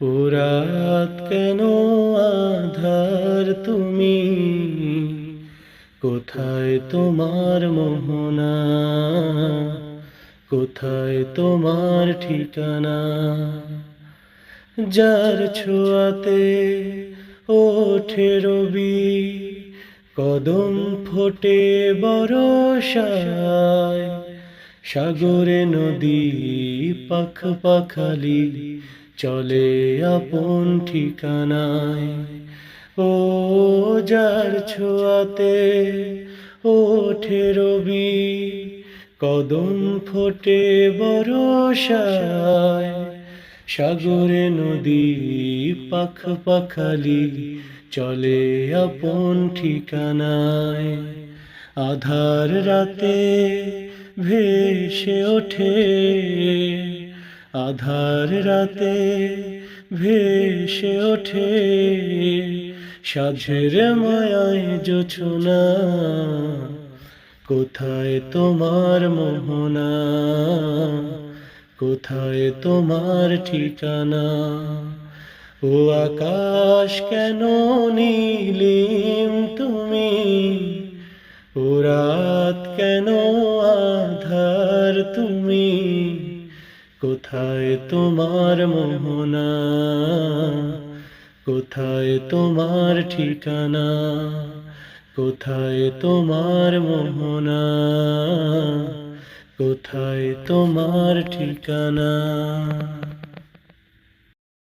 ও কেন আধার তুমি? কোথায় তোমার মোহনা? কোথায় তোমার ঠিকানা? যার ছোঁয়াতে ওঠে রবি, কদম ফোটে বরসায় সাগরে নদী পাখ পাখালি চলে আপন ঠিকানায়। ও যার ছোঁয়াতে ওঠে রবি, কদম ফোটে বরসায় সাগরে নদী পাখ পাখালি চলে আপন ঠিকানায়। আধার রাতে ভেসে ওঠে। আধার রাতে ভেসে ওঠে সাঝের মায়ায় জোছনা। কোথায় তোমার মোহনা? কোথায় তোমার ঠিকানা? ও আকাশ কেন নীলিম তুমি? ও রাত কেন আধার তুমি? কোথায় তোমার মোহনা? কোথায় তোমার ঠিকানা? কোথায় তোমার মোহনা? কোথায় তোমার ঠিকানা?